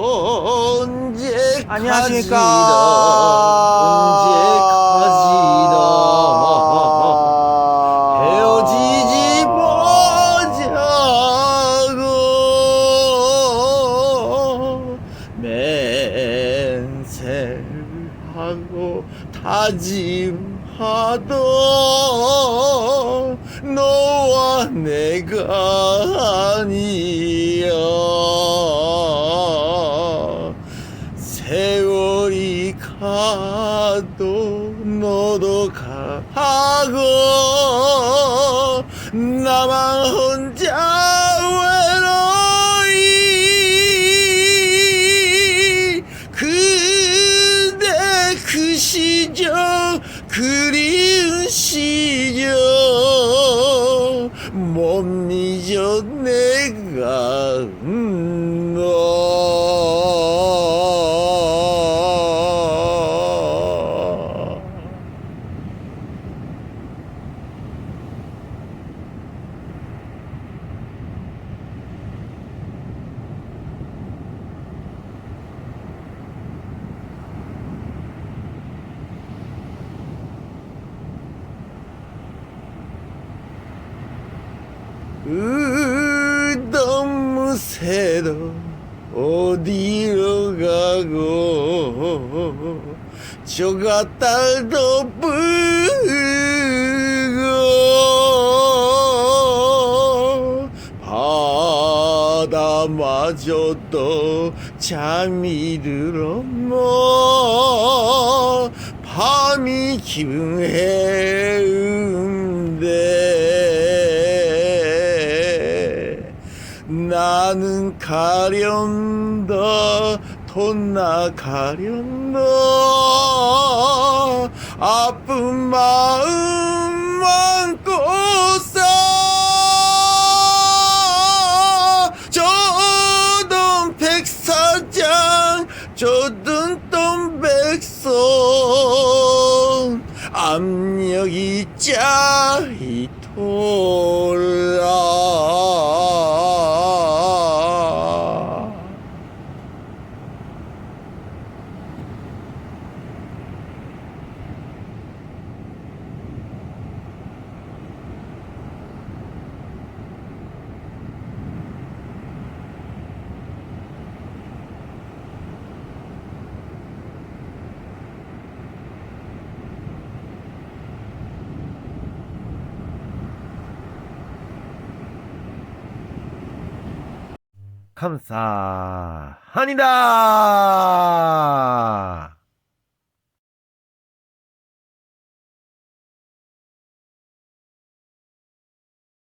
언제 안녕하십니까. 언제 가지나 헤어지지 말자고 맹세하고 다짐하던 너와 내가 아니야 세월이 가도 너도 가고 나만 혼자 외로이 그대 그 시절 그리운 시절 못 잊어 내가 으, 너무 새도 어디로 가고? 저가 딸도 불고 바다마저도 잠이 들어 뭐 밤이 기운해 나는 가련다. 돈나 가련다. 아픈 마음 안고서 저던 백사장 저던 돈 백성 압력이 짜이 돌 감사합니다.